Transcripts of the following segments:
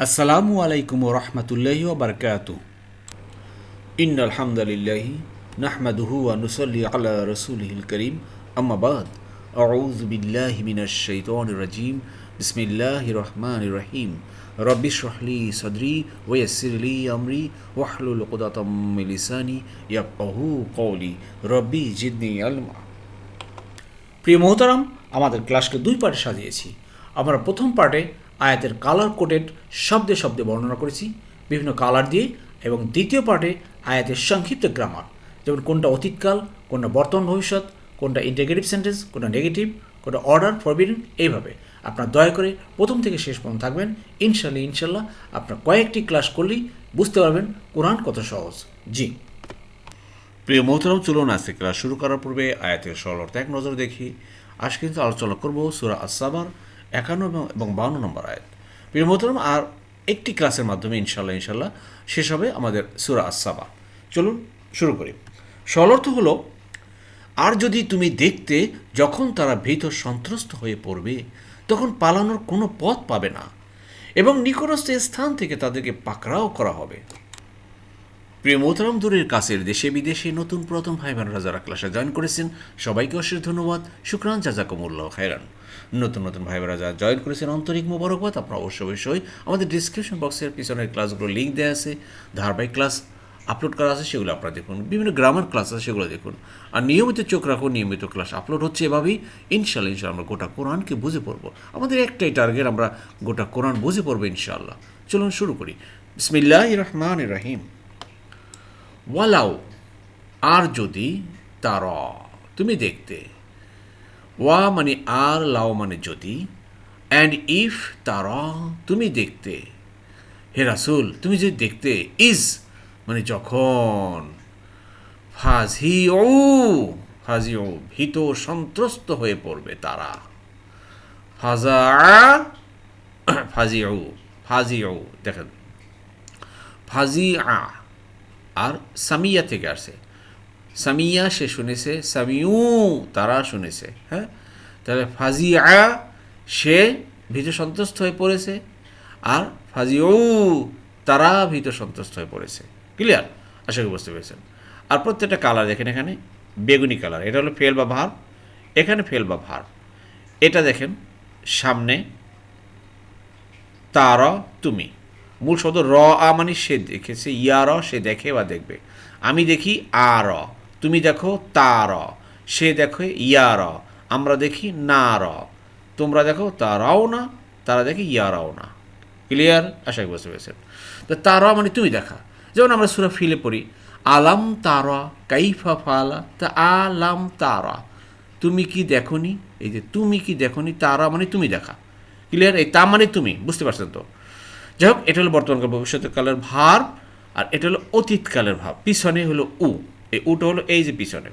আসসালামু আলাইকুম রহমতুল্লাহি ওবরকাত ইন আলহামদুলিল্লাহি নাহমাদুহু ওয়া নুসাল্লি আলা রাসূলিহিল করিম। আম্মা বাদ। আউযু বিল্লাহি মিনাশ শাইতানির রাজিম। বিসমিল্লাহির রহমানির রহিম। রব্বি শরহলি সদরি ওয়া ইয়াসসিরলি আমরি ওয়াহলুল উকদাতাম মিন লিসানি ইয়াফকাহু কওলি। রব্বি জিদনি ইলমা প্রিয় মোহতারাম, আমাদের ক্লাসকে দুই পার্টে সাজিয়েছি। আমরা প্রথম পার্টে আয়াতের কালার কোডেড শব্দে শব্দে বর্ণনা করেছি, বিভিন্ন কালার দিয়ে এবং দ্বিতীয় পার্টে আয়াতের সংক্ষিপ্ত গ্রামার যেমন কোনটা অতীতকাল, কোনটা বর্তমান ভবিষ্যৎ, কোনটা ইন্টিগ্রেটিভ সেন্টেন্স কোনটা নেগেটিভ কোনটা অর্ডার ফরবিডেন এইভাবে। আপনার দয়া করে প্রথম থেকে শেষ পর্যন্ত থাকবেন। ইনশাল্লাহ ইনশাল্লাহ আপনার কয়েকটি ক্লাস করলেই বুঝতে পারবেন কোরআন কত সহজ। জি। প্রিয় মোহতরম, চলুন আজকে ক্লাস শুরু করার পূর্বে আয়াতের সরলতা এক নজর দেখি। আজ কিন্তু আলোচনা করব সুরা আসাবার একান্ন এবং- বাউন্ন নম্বর আয়াত। প্রিয় মোহতরম, আর একটি ক্লাসের মাধ্যমে ইনশাল্লাহ ইনশাল্লাহ শেষ হবে আমাদের সুরা আসাবা চলুন শুরু করি। সরলর্থ হলো, আর যদি তুমি দেখতে যখন তারা ভীত সন্ত্রস্ত হয়ে পড়বে, তখন পালানোর কোনো পথ পাবে না এবং নিকটস্থ স্থান থেকে তাদেরকে পাকড়াও করা হবে। প্রিয় মোহতারাম দূরের কাছের দেশে বিদেশে নতুন প্রথম ভাই বোনেরা যারা ক্লাসে জয়েন করেছেন, সবাইকে অশেষ ধন্যবাদ, শুক্রান জাজাকুমুল্লাহ খায়রান নতুন নতুন ভাই বোনেরা যারা জয়েন করেছেন আন্তরিক মোবারকবাদ, আপনারা অবশ্যই অবশ্যই আমাদের ডিসক্রিপশন বক্সের পিছনের ক্লাসগুলো লিঙ্ক দেওয়া আছে ধারাবাহিক ক্লাস আপলোড করা আছে, সেগুলো আপনারা দেখুন, বিভিন্ন গ্রামার ক্লাস আছে, সেগুলো দেখুন। আর নিয়মিত চোখ রাখুন নিয়মিত ক্লাস আপলোড হচ্ছে এভাবেই ইনশাল্লাহ ইনশাল্লাহ আমরা গোটা কোরআনকে বুঝে পড়ব। আমাদের একটাই টার্গেট আমরা গোটা কোরআন বুঝে পড়ব, ইনশাআল্লাহ। চলুন শুরু করি। বিসমিল্লাহ রহমান রাহিম। ওয়ালাও আর যদি তার, তুমি দেখতে। ওয়া মানে আর লাও মানে যদি অ্যান্ড ইফ তার, তুমি দেখতে। হে রাসুল, তুমি যদি দেখতে ইজ মানে যখন ফাজি ও ফাজি ও ভীত সন্ত্রস্ত হয়ে পড়বে তারা। ফাজা ফাজি ও ফাজি ও দেখেন। ফাজি আ আর সামিয়া থেকে আসছে সামিয়া সে শুনেছে, সামিউ তারা শুনেছে হ্যাঁ? তাহলে ফাজিয়া সে ভীত সন্তুষ্ট হয়ে পড়েছে আর ফাজিউ তারা ভীত সন্তুষ্ট হয়ে পড়েছে। ক্লিয়ার আশা করি বুঝতে পেরেছেন। আর প্রত্যেকটা কালার দেখেন এখানে, বেগুনি কালার এটা হলো ফেল বা ভার। এখানে ফেল বা ভার। এটা দেখেন, সামনে, তারা, তুমি। মূল শব্দ র, আ মানে সে দেখেছে, ইয়া র, সে দেখে বা দেখবে। আমি দেখি আ র, তুমি দেখো তা র, সে দেখো ইয়া র, আমরা দেখি না র, তোমরা দেখো তারাও না, তারা দেখে ইয়ারাও না। ক্লিয়ার আশা করি বুঝতে পেরেছেন। তো তারা মানে তুমি দেখা। যেমন আমরা সুরা ফিলে পড়ি, আলাম তারা কাইফা ফালা, তা আলাম তারা তুমি কি দেখনি? এই যে তুমি কি দেখনি তারা মানে তুমি দেখা। ক্লিয়ার এই তা মানে তুমি, বুঝতে পারছেন তো? যাই হোক, এটা হলো বর্তমানকাল ভবিষ্যৎকালের ভার, আর এটা হলো অতীতকালের ভাব। পিছনে হলো উ। এই উটা হলো এই যে পিছনে,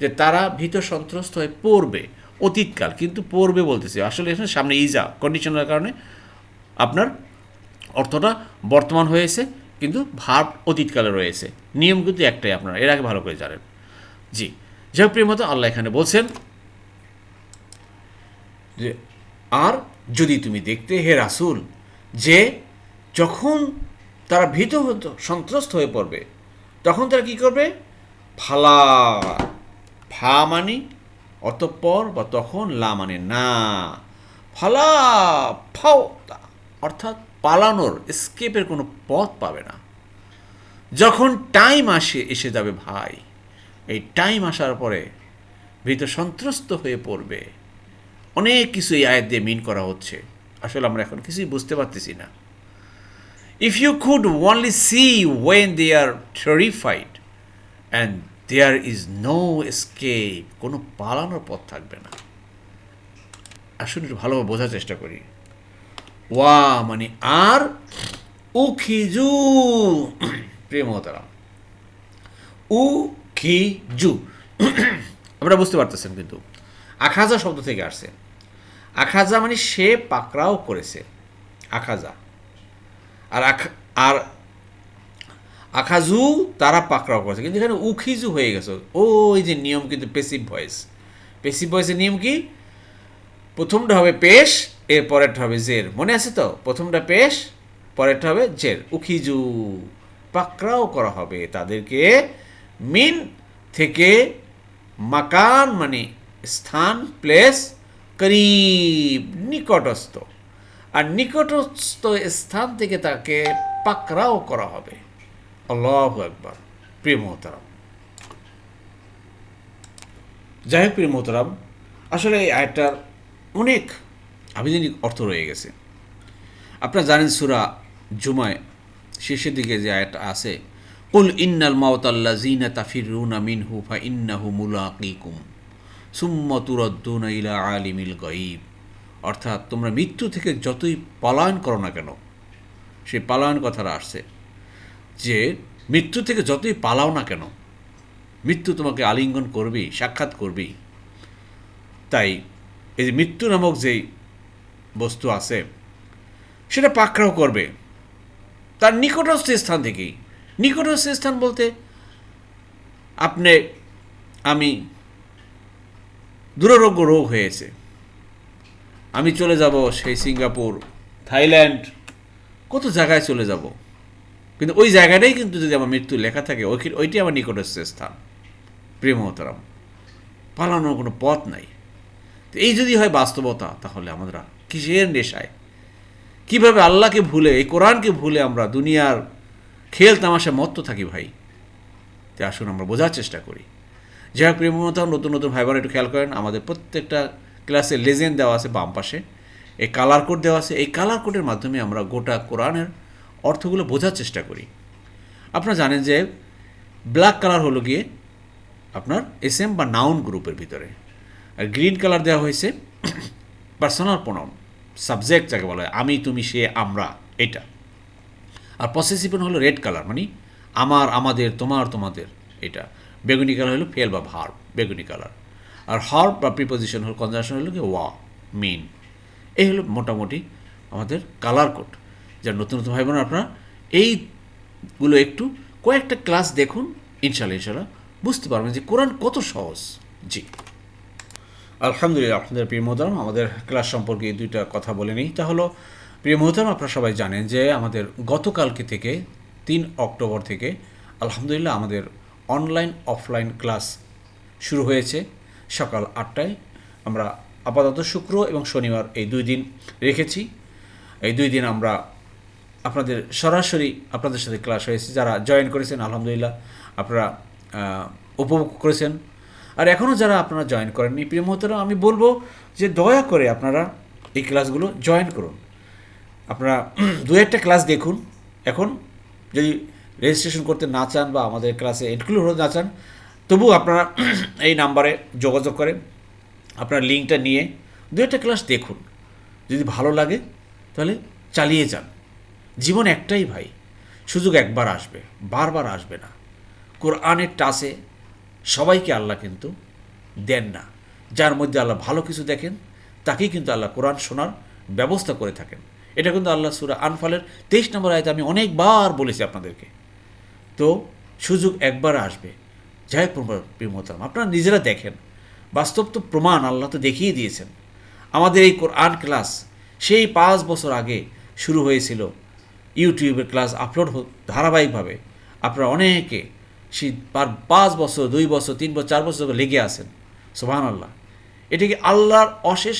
যে তারা ভীত সন্ত্রস্ত হয়ে পড়বে, অতীতকাল। কিন্তু পড়বে বলতেছে, আসলে এখানে সামনে ইজা কন্ডিশনের কারণে আপনার অর্থটা বর্তমান হয়েছে, কিন্তু ভাব অতীতকালে রয়েছে। নিয়ম কিন্তু একটাই আপনারা, এর আগে ভালো করে জানেন। জি, যাই প্রিয় মতো, আল্লাহ এখানে বলছেন যে, আর যদি তুমি দেখতে হে রাসুল, যে যখন তারা ভীত হতো, সন্ত্রস্ত হয়ে পড়বে, তখন তারা কি করবে? ফালা, ফা মানে অতঃপর বা তখন লা মানে না। ফালা, ফাও অর্থাৎ পালানোর স্কেপের কোনো পথ পাবে না। যখন টাইম আসে, এসে যাবে ভাই। এই টাইম আসার পরে ভীত সন্ত্রস্ত হয়ে পড়বে। অনেক কিছু এই আয়াত দিয়ে মিন করা হচ্ছে। আসলে আমরা এখন কিছুই বুঝতে পারতেছি না। If you could only see when they are terrified and there is no escape, কোনো পালানোর পথ থাকবে না। আসুন একটু ভালোভাবে বোঝার চেষ্টা করি। ওয়া মানে আর, উখিজু। প্রিয় মহতারা উ খি জু আমরা বুঝতে পারতেছেন কিন্তু। আখাজা শব্দ থেকে আসছে। আখাজা মানে সে পাকড়াও করেছে। আখাজা। আর আর আখাজু তারা পাকড়াও করেছে। কিন্তু এখানে উখিজু হয়ে গেছে। ওই যে নিয়ম কিন্তু পেসিভ ভয়েস পেসিভ ভয়েসের নিয়ম কি? প্রথমটা হবে পেশ এর পরেরটা হবে জের। মনে আছে তো? প্রথমটা পেশ, পরেরটা হবে জের। উখিজু। পাকড়াও করা হবে তাদেরকে মিন থেকে মাকান মানে স্থান প্লেস করিব, নিকটস্থ। আর নিকটস্থ স্থান থেকে তাকে পাকড়াও করা হবে। আল্লাহ একবার প্রিয় মোহতারাম। যাই হোক, প্রিয় মোহতারাম, আসলে এই আয়টার অনেক আবেদনিক অর্থ রয়ে গেছে। আপনারা জানেন সুরা জুমায় শেষের দিকে যে আয়টা আছে, কুল ইন্নাল মাওতাল্লা জিনা তাফির রুনা মিনহু ফা ইন্নাহু মুলাকিকুম সুম্মা তুরদ্দুনা ইলা আলিমিল গয়িব। অর্থাৎ তোমরা মৃত্যু থেকে যতই পলায়ন করো না কেন, সেই পালায়ন কথাটা আসছে যে মৃত্যু থেকে যতই পালাও না কেন, মৃত্যু তোমাকে আলিঙ্গন করবেই সাক্ষাৎ করবেই তাই এই যে মৃত্যু নামক যেই বস্তু আছে, সেটা পাকড়াও করবে। তার নিকটস্থ স্থান থেকেই। নিকটস্থ স্থান বলতে আপনি, আমি দুরারোগ্য রোগ হয়েছে। আমি চলে যাব সেই সিঙ্গাপুর, থাইল্যান্ড। কত জায়গায় চলে যাব? কিন্তু ওই জায়গাটাই কিন্তু যদি আমার মৃত্যু লেখা থাকে ওই ওইটি আমার নিকটস্থ স্থান প্রেম মহতারাম পালানোর কোনো পথ নাই। তো এই যদি হয় বাস্তবতা, তাহলে আমরা কিসের নেশায়? কীভাবে আল্লাহকে ভুলে, এই কোরআনকে ভুলে আমরা দুনিয়ার খেল তামাশা মত্ত থাকি ভাই? তো আসুন আমরা বোঝার চেষ্টা করি। যাই হোক প্রেমমতা নতুন নতুন ভাইবার একটু খেয়াল করেন, আমাদের প্রত্যেকটা ক্লাসে লেজেন্ড দেওয়া আছে বাম পাশে। এই কালার কোড দেওয়া আছে। এই কালার কোডের মাধ্যমে আমরা গোটা কোরআনের অর্থগুলো বোঝার চেষ্টা করি। আপনারা জানেন যে ব্ল্যাক কালার হলো গিয়ে আপনার এস এম বা নাউন গ্রুপের ভিতরে। আর গ্রিন কালার দেওয়া হয়েছে পার্সোনাল প্রোনাউন সাবজেক্ট যাকে বলা হয়, আমি, তুমি, সে, আমরা, এটা। আর পসেসিভন হলো রেড কালার মানে আমার, আমাদের, তোমার, তোমাদের, এটা। বেগুনি কালার হলো ফেল বা ভার বেগুনি কালার আর হার বা প্রিপোজিশন হল কনজাকশন হলো কি? ওয়া মিন এই হলো মোটামুটি আমাদের কালার কোড যার নতুন নতুন ভাই বোন আপনারা এইগুলো একটু কয়েকটা ক্লাস দেখুন ইনশাল্লাহ ইনশাল্লাহ বুঝতে পারবেন যে কোরআন কত সহজ। জি। আলহামদুলিল্লাহ, আপনাদের প্রিয় মোহতারাম, আমাদের ক্লাস সম্পর্কে এই দুইটা কথা বলে নিই। তা হলো, প্রিয় মোহতারাম, আপনারা সবাই জানেন যে আমাদের গতকালকে থেকে তিন অক্টোবর থেকে আলহামদুলিল্লাহ আমাদের অনলাইন অফলাইন ক্লাস শুরু হয়েছে। সকাল আটটায় আমরা আপাতত শুক্র এবং শনিবার এই দুই দিন রেখেছি। এই দুই দিন আমরা আপনাদের সরাসরি আপনাদের সাথে ক্লাস হয়েছে। যারা জয়েন করেছেন, আলহামদুলিল্লাহ, আপনারা উপভোগ করেছেন। আর এখনও যারা আপনারা জয়েন করেননি, প্রিয় মহতরা আমি বলব যে দয়া করে আপনারা এই ক্লাসগুলো জয়েন করুন। আপনারা দু একটা ক্লাস দেখুন। এখন যদি রেজিস্ট্রেশন করতে না চান বা আমাদের ক্লাসে ইনক্লুড হতে না চান তবু আপনারা এই নাম্বারে যোগাযোগ করেন আপনার লিঙ্কটা নিয়ে দু একটা ক্লাস দেখুন। যদি ভালো লাগে, তাহলে চালিয়ে যান। জীবন একটাই ভাই, সুযোগ একবার আসবে, বারবার আসবে না। কোরআনের টাসে সবাইকে আল্লাহ কিন্তু দেন না। যার মধ্যে আল্লাহ ভালো কিছু দেখেন, তাকেই কিন্তু আল্লাহ কোরআন শোনার ব্যবস্থা করে থাকেন। এটা কিন্তু আল্লাহ সুরা আনফালের তেইশ নম্বর আয়তে আমি অনেকবার বলেছি আপনাদেরকে। তো সুযোগ একবার আসবে। যাই প্রিমতাম আপনারা নিজেরা দেখেন। বাস্তব তো প্রমাণ আল্লাহ তো দেখিয়ে দিয়েছেন। আমাদের এই কোরআন ক্লাস সেই পাঁচ বছর আগে শুরু হয়েছিল। ইউটিউবের ক্লাস আপলোড ধারাবাহিকভাবে। আপনারা অনেকে সেই পার পাঁচ বছর, দুই বছর, তিন বছর, চার বছর লেগে আছেন। সোহান আল্লাহ এটা কি আল্লাহর অশেষ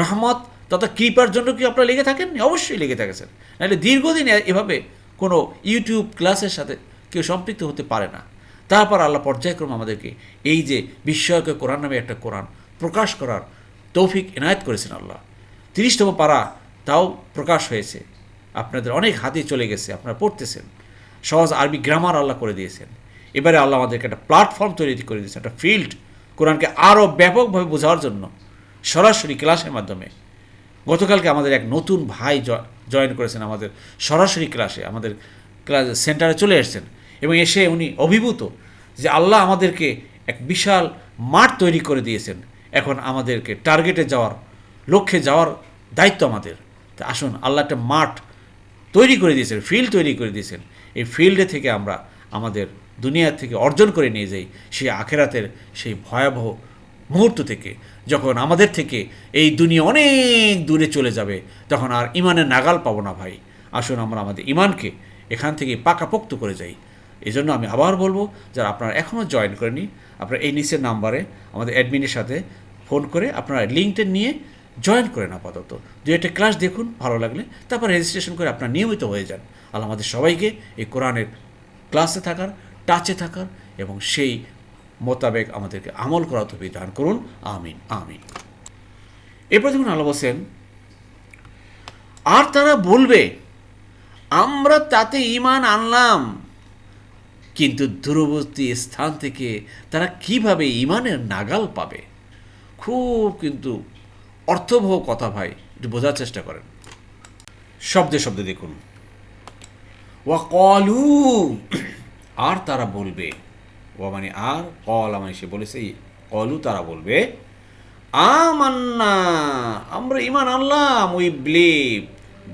রহমত তথা কৃপার জন্য কি আপনারা লেগে থাকেন? অবশ্যই লেগে থাকেছেন। নাহলে দীর্ঘদিন এভাবে কোনো ইউটিউব ক্লাসের সাথে কেউ সম্পৃক্ত হতে পারে না। তারপর আল্লাহ পর্যায়ক্রমে আমাদেরকে এই যে বিস্ময়কে কোরআন নামে একটা কোরআন প্রকাশ করার তৌফিক এনায়েত করেছেন আল্লাহ। তিরিশতম পারা তাও প্রকাশ হয়েছে। আপনাদের অনেক হাতে চলে গেছে, আপনারা পড়তেছেন। সহজ আরবি গ্রামার আল্লাহ করে দিয়েছেন। এবারে আল্লাহ আমাদেরকে একটা প্ল্যাটফর্ম তৈরি করে দিয়েছেন একটা ফিল্ড কোরআনকে আরও ব্যাপকভাবে বোঝার জন্য সরাসরি ক্লাসের মাধ্যমে। গতকালকে আমাদের এক নতুন ভাই জয়েন করেছেন আমাদের সরাসরি ক্লাসে আমাদের ক্লাস সেন্টারে চলে এসেছেন। এবং এসে উনি অভিভূত যে আল্লাহ আমাদেরকে এক বিশাল মাঠ তৈরি করে দিয়েছেন। এখন আমাদেরকে টার্গেটে যাওয়ার, লক্ষ্যে যাওয়ার দায়িত্ব আমাদের। তা আসুন, আল্লাহ একটা মাঠ তৈরি করে দিয়েছেন ফিল্ড তৈরি করে দিয়েছেন। এই ফিল্ডে থেকে আমরা আমাদের দুনিয়া থেকে অর্জন করে নিয়ে যাই সেই আখেরাতের সেই ভয়াবহ মুহূর্ত থেকে। যখন আমাদের থেকে এই দুনিয়া অনেক দূরে চলে যাবে, তখন আর ইমানের নাগাল পাবো না ভাই। আসুন আমরা আমাদের ইমানকে এখান থেকে পাকাপোক্ত করে যাই। এই জন্য আমি আবার বলব, যারা আপনারা এখনও জয়েন করেনি আপনারা এই নিচের নাম্বারে আমাদের অ্যাডমিনের সাথে ফোন করে আপনারা লিঙ্কটা নিয়ে জয়েন করেন আপাতত। দু একটা ক্লাস দেখুন, ভালো লাগলে, তারপর রেজিস্ট্রেশন করে আপনার নিয়মিত হয়ে যান। আল্লাহ আমাদের সবাইকে এই কোরআনের ক্লাসে থাকার টাচে থাকার এবং সেই মোতাবেক আমাদেরকে আমল করা তবে দান করুন। আমিন আমিন। এরপর দেখুন আল্লাহ বলছেন আর তারা বলবে, আমরা তাতে ইমান আনলাম। কিন্তু দূরবর্তী স্থান থেকে তারা কীভাবে ইমানের নাগাল পাবে? খুব কিন্তু অর্থবহ কথা ভাই, একটু বোঝার চেষ্টা করেন। শব্দে শব্দে দেখুন। ওয়া কলু আর তারা বলবে ও মানে আর কল মানে সে বলেছে কলু তারা বলবে, আমান্না, আমরা ইমান আনলাম, উই বিলিভ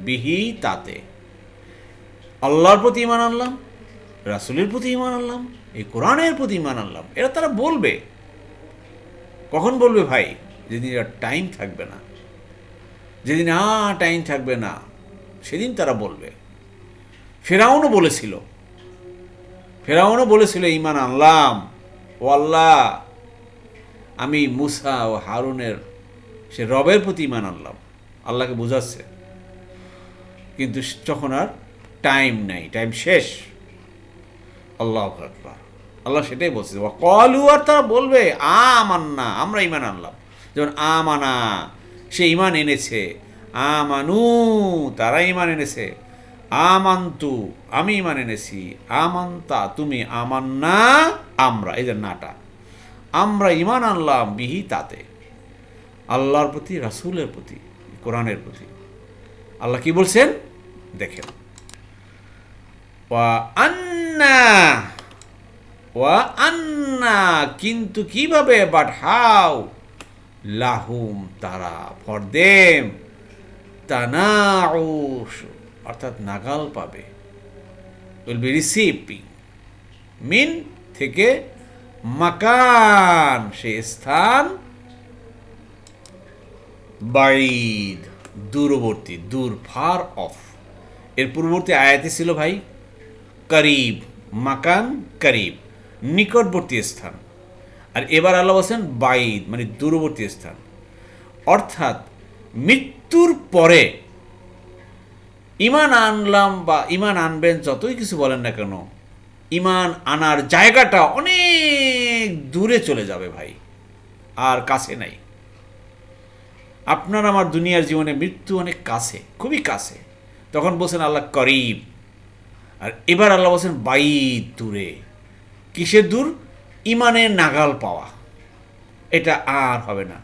বিহি তাতে। আল্লাহর প্রতি ইমান আনলাম রাসুলের প্রতি ইমান আনলাম, এই কোরআনের প্রতি ইমান আনলাম। এরা তারা বলবে। কখন বলবে ভাই? যেদিন এরা টাইম থাকবে না। যেদিন, আ টাইম থাকবে না। সেদিন তারা বলবে। ফেরাউনও বলেছিল। ফেরাউনও বলেছিল ইমান আনলাম। ও আল্লাহ, আমি মুসা ও হারুনের, সে রবের প্রতি ইমান আনলাম। আল্লাহকে বোঝাচ্ছে। কিন্তু তখন আর টাইম নাই। টাইম শেষ। আল্লাহ আকবার। আল্লাহ সেটাই বলছে কলু আর তারা বলবে, আমান্না আমরা ইমান আনলাম। যেমন, আমানা সে ইমান এনেছে। আমানু তারা ইমান এনেছে। আমান্তু আমি ইমান এনেছি। আমান্তা তুমি আমান্না আমরা, এই যে নাটা। আমরা ইমান আনলাম বিহি তাতে। আল্লাহর প্রতি, রাসুলের প্রতি, কোরআনের প্রতি। আল্লাহ কি বলছেন? দেখেন। আন্না। ওয়া আন্না, কিন্তু কীভাবে? বাট হাউ লাহুম, তারা ফর দেম তানাউস অর্থাৎ নাগাল পাবে। উইল বি রিসিভিং মিন থেকে মাকান, সে স্থান বাইদ দূরবর্তী, দূর ফার অফ এর পূর্ববর্তী আয়াতে ছিল ভাই, করিব। মাকান করিব, নিকটবর্তী স্থান। আর এবার আল্লাহ বলছেন, বাইদ মানে দূরবর্তী স্থান। অর্থাৎ মৃত্যুর পরে ইমান আনলাম বা ইমান আনবেন যতই কিছু বলেন না কেন, ইমান আনার জায়গাটা অনেক দূরে চলে যাবে ভাই, আর কাছে নাই। আপনার আমার দুনিয়ার জীবনে মৃত্যু অনেক কাছে, খুবই কাছে। তখন বলছেন আল্লাহ করিব। আর এবার আল্লাহ বলছেন, বাই দূরে। কিসের দূর? ইমানের নাগাল পাওয়া। এটা আর হবে না।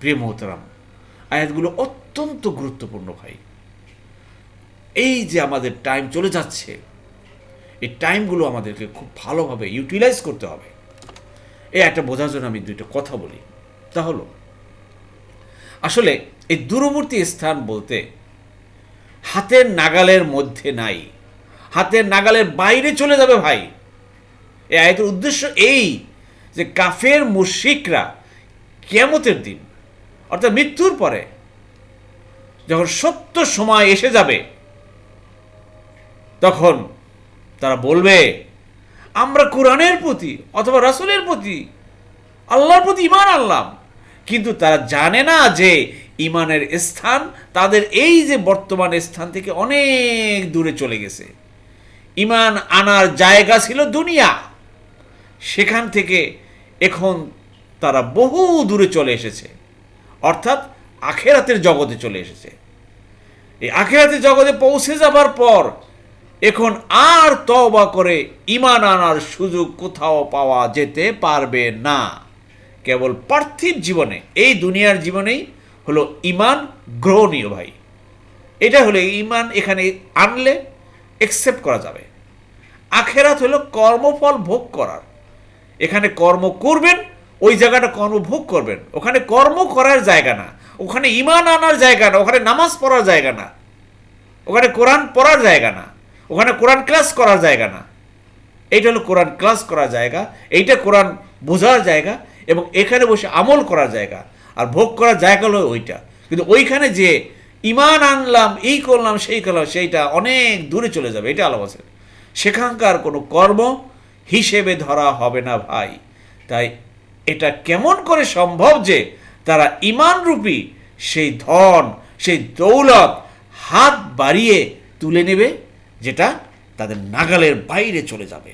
প্রিয় মোহতারাম, আয়াতগুলো অত্যন্ত গুরুত্বপূর্ণ ভাই। এই যে আমাদের টাইম চলে যাচ্ছে, এই টাইমগুলো আমাদেরকে খুব ভালোভাবে ইউটিলাইজ করতে হবে। এই একটা বোঝার জন্য আমি দুইটা কথা বলি। তা হলো, আসলে এই দূরবর্তী স্থান বলতে হাতের নাগালের মধ্যে নাই। হাতের নাগালের বাইরে চলে যাবে ভাই। এই আয়তের উদ্দেশ্য এই যে কাফের মুশিকরা কেমতের দিন, অর্থাৎ মৃত্যুর পরে যখন সত্য সময় এসে যাবে, তখন তারা বলবে, আমরা কোরআনের প্রতি অথবা রাসুলের প্রতি আল্লাহর প্রতি ইমান আনলাম। কিন্তু তারা জানে না যে ইমানের স্থান তাদের এই যে বর্তমান স্থান থেকে অনেক দূরে চলে গেছে। ইমান আনার জায়গা ছিল দুনিয়া। সেখান থেকে এখন তারা বহু দূরে চলে এসেছে। অর্থাৎ আখেরাতের জগতে চলে এসেছে। এই আখেরাতের জগতে পৌঁছে যাবার পর এখন আর তওবা করে ইমান আনার সুযোগ কোথাও পাওয়া যেতে পারবে না। কেবল পার্থিব জীবনে, এই দুনিয়ার জীবনেই হলো ইমান গ্রহণীয় ভাই। এটা হলো ইমান এখানে আনলে একসেপ্ট করা যাবে। আখেরাত হলো কর্মফল ভোগ করার। এখানে কর্ম করবেন, ওই জায়গাটা কর্ম ভোগ করবেন। ওখানে কর্ম করার জায়গা না। ওখানে ইমান আনার জায়গা না। ওখানে নামাজ পড়ার জায়গা না। ওখানে কোরআন পড়ার জায়গা না। ওখানে কোরআন ক্লাস করার জায়গা না। এইটা হলো কোরআন ক্লাস করার জায়গা। এইটা কোরআন বোঝার জায়গা এবং এখানে বসে আমল করার জায়গা। আর ভোগ করার জায়গা হলো ওইটা। কিন্তু ওইখানে যে ইমান আনলাম, এই করলাম, সেই করলাম, সেইটা অনেক দূরে চলে যাবে, এটা আলো আছে সেখানকার কোনো কর্ম হিসেবে ধরা হবে না ভাই। তাই এটা কেমন করে সম্ভব যে তারা ইমানরূপী সেই ধন, সেই দৌলত হাত বাড়িয়ে তুলে নেবে, যেটা তাদের নাগালের বাইরে চলে যাবে।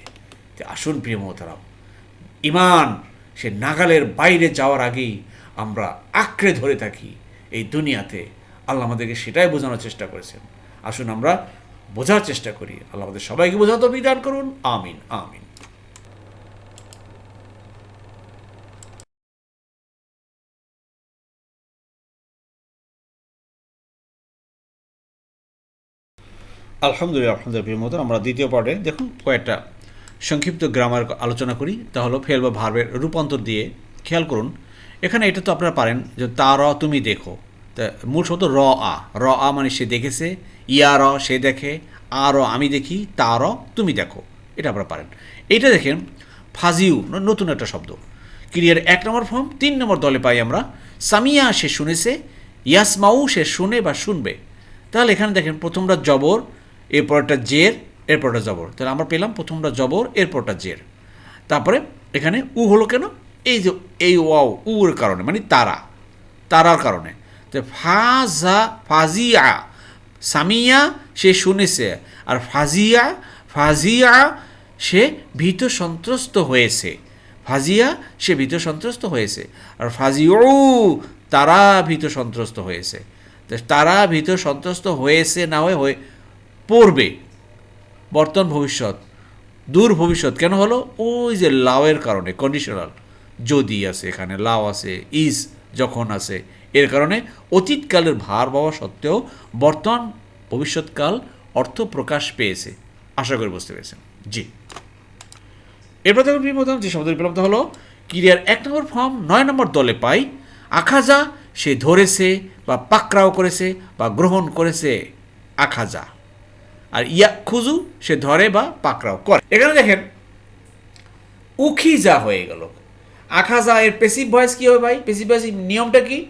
আসুন প্রিয় মোহতারাম ইমান সে নাগালের বাইরে যাওয়ার আগেই আমরা আঁকড়ে ধরে থাকি এই দুনিয়াতে। আল্লাহ আমাদেরকে সেটাই বোঝানোর চেষ্টা করেছেন। আসুন আমরা বোঝার চেষ্টা করি। আল্লাহ আমাদের সবাইকে বোঝাতে বিধান করুন। আমিন আমিন। আলহামদুলিল্লাহ আলহামদুলিল্লাহ মতো আমরা দ্বিতীয় পার্টে দেখুন কয়েকটা সংক্ষিপ্ত গ্রামার আলোচনা করি। তা হলো ফেল বা ভার্বের রূপান্তর দিয়ে। খেয়াল করুন, এখানে এটা তো আপনারা পারেন যে তা র তুমি দেখো। তা মূল শব্দ র আ। র আ মানে সে দেখেছে, ইয়া র সে দেখে, আ র আমি দেখি, তা র তুমি দেখো। এটা আপনারা পারেন। এটা দেখেন, ফাজিউ নতুন একটা শব্দ। ক্রিয়ার এক নম্বর ফর্ম, তিন নম্বর দলে পাই আমরা, সামিয়া সে শুনেছে, ইয়াসমাউ সে শুনে বা শুনবে। তাহলে এখানে দেখেন, প্রথমটা জবর, এরপরটা জের, এরপরটা জবর। তাহলে আমরা পেলাম প্রথমটা জবর, এরপরটা জের। তারপরে এখানে উ হলো কেন? এই যে এই ওয়াও, উর কারণে মানে তারা। তারার কারণে। তো ফাজা, ফাজিয়া, সামিয়া সে শুনেছে, আর ফাজিয়া ফাজিয়া সে ভীত সন্ত্রস্ত হয়েছে, ফাজিয়া সে ভীত সন্ত্রস্ত হয়েছে, আর ফাজিও তারা ভীত সন্ত্রস্ত হয়েছে তারা ভীত সন্ত্রস্ত হয়েছে না হয়ে পড়বে, বর্তমান ভবিষ্যৎ, দূর ভবিষ্যৎ কেন হলো? ওই যে লাউয়ের কারণে কন্ডিশনাল যদি আছে এখানে লাউ আছে ইজ যখন আছে এর কারণে অতীতকালের ভার পাওয়া সত্ত্বেও বর্তমান ভবিষ্যৎকাল অর্থ প্রকাশ পেয়েছে। আশা করি বুঝতে পেরেছেন। জি। এরপর দেখুন বিপদম যে শব্দের বিলব্ধ হলো ক্রিয়ার এক নম্বর ফর্ম নয় নম্বর দলে পাই, আখাজা, সে ধরেছে বা পাকড়াও করেছে বা গ্রহণ করেছে আখাজা। আর ইয়া খুজু সে ধরে বা পাকড়াও করে। এখানে দেখেন, উখিজা হয়ে গেল। আখাজা এর পেসিভ ভয়েস কি হবে ভাই? পেসিভ ভয়েস নিয়মটা কি?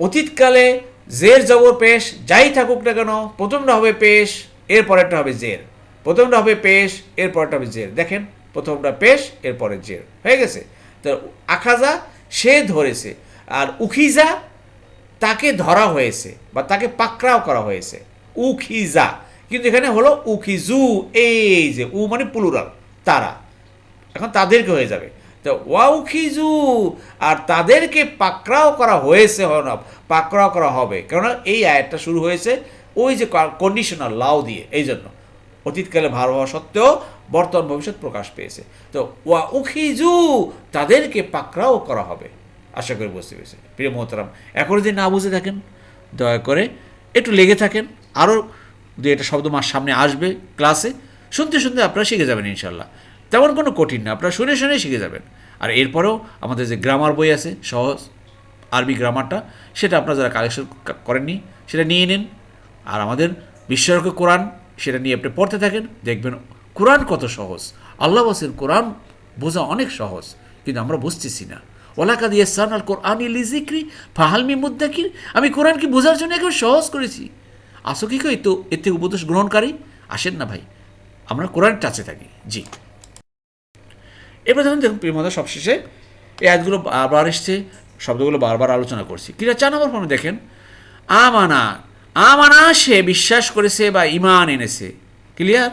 অতীতকালে জের জবর পেশ, যাই থাকুক না কেন, প্রথমটা হবে পেশ এর পরেরটা হবে জের। প্রথমটা হবে পেশ এর পরেরটা হবে জের। দেখেন, প্রথমটা পেশ এর পরে জের। হয়ে গেছে? তো আখাজা সে ধরেছে, আর উখিজা তাকে ধরা হয়েছে, বা তাকে পাকড়াও করা হয়েছে। উখিজা। কিন্তু এখানে হলো উখিজু, এই যে, উ মানে পুলুরাল তারা। এখন তাদেরকে হয়ে যাবে। তো ওয়াউখিজু, আর তাদেরকে পাকড়াও করা হয়েছে হয় না পাকড়াও করা হবে। কেননা এই আয়াতটা শুরু হয়েছে ওই যে কন্ডিশনাল লাউ দিয়ে এই জন্য অতীতকালে ভার হওয়া সত্ত্বেও বর্তমান ভবিষ্যৎ প্রকাশ পেয়েছে। তো ওয়া উখিজু তাদেরকে পাকড়াও করা হবে। আশা করি বুঝতে পেরেছে প্রিয় মোহতারাম, এখন যদি না বুঝে থাকেন, দয়া করে একটু লেগে থাকেন। আরও দু একটা শব্দ মাস সামনে আসবে ক্লাসে। শুনতে শুনতে আপনারা শিখে যাবেন ইনশাল্লাহ। তেমন কোনো কঠিন না, আপনারা শুনে শুনে শিখে যাবেন। আর এরপরেও আমাদের যে গ্রামার বই আছে, সহজ আরবি গ্রামারটা সেটা আপনারা যারা কালেকশন করেননি, সেটা নিয়ে নিন। আর আমাদের বিশ্বরক কোরআন, সেটা নিয়ে আপনি পড়তে থাকেন, দেখবেন কোরআন কত সহজ। আল্লাহ বসেন কোরআন বোঝা অনেক সহজ, কিন্তু আমরা বুঝতেছি না। ওলাকা দিয়ে সান আল কোরআন লিজিক্রি ফাহালমি মুদ্দাকির আমি কোরআনকে বোঝার জন্য একবার সহজ করেছি। আসো কি কই তো এর থেকে উপদেশ গ্রহণকারী? আসেন না ভাই, আমরা কোরআন টাচে থাকি। জি। এবার দেখুন দেখুন প্রিয়মাদা সবশেষে এই আয়াতগুলো বারবার এসছে, শব্দগুলো বারবার আলোচনা করছি। ক্রিয়া চার নম্বর ফর্মে দেখেন, আমানা আমানা সে বিশ্বাস করেছে বা ইমান এনেছে। ক্লিয়ার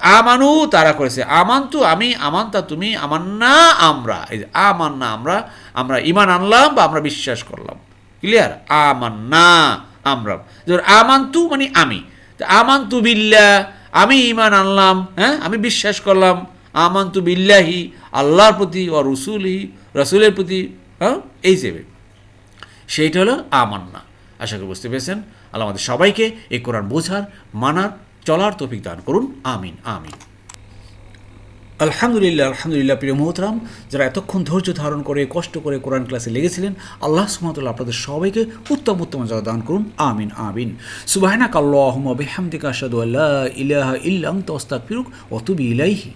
আমানু তারা করেছে। আমান্তু আমি, আমান্তা তুমি, আমান্না আমরা। এই যে আমান্না আমরা আমরা ইমান আনলাম বা আমরা বিশ্বাস করলাম। ক্লিয়ার আমরা। যেমন আমান্তু মানে আমি। তা আমান্তু বিল্লা আমি ইমান আনলাম হ্যাঁ? আমি বিশ্বাস করলাম। আমান্তু বিল্লাহি, আল্লাহর প্রতি ও রসুলহি, রসুলের প্রতি হ্যাঁ? এই যাবে সেইটা হলো আমান্না। আশা করি বুঝতে পেরেছেন? আল্লাহ আমাদের সবাইকে এই কোরআন বোঝার, মানার, চলার তৌফিক দান করুন। আমিন আমিন। আলহামদুলিল্লাহ আলহামদুলিল্লাহ, প্রিয় মোহতরাম, যারা এতক্ষণ ধৈর্য ধারণ করে, কষ্ট করে কোরআন ক্লাসে লেগেছিলেন, আল্লাহ সুমতুল্লাহ আপনাদের সবাইকে উত্তম উত্তম যারা দান করুন। আমিন আমিন। সুবাহনা কাল্লাহম বেহামদিকা আসাদু আল্লাহ ইলাহা ইল্লাং তস্তাক ফিরুক অতুবি ইলাইহি।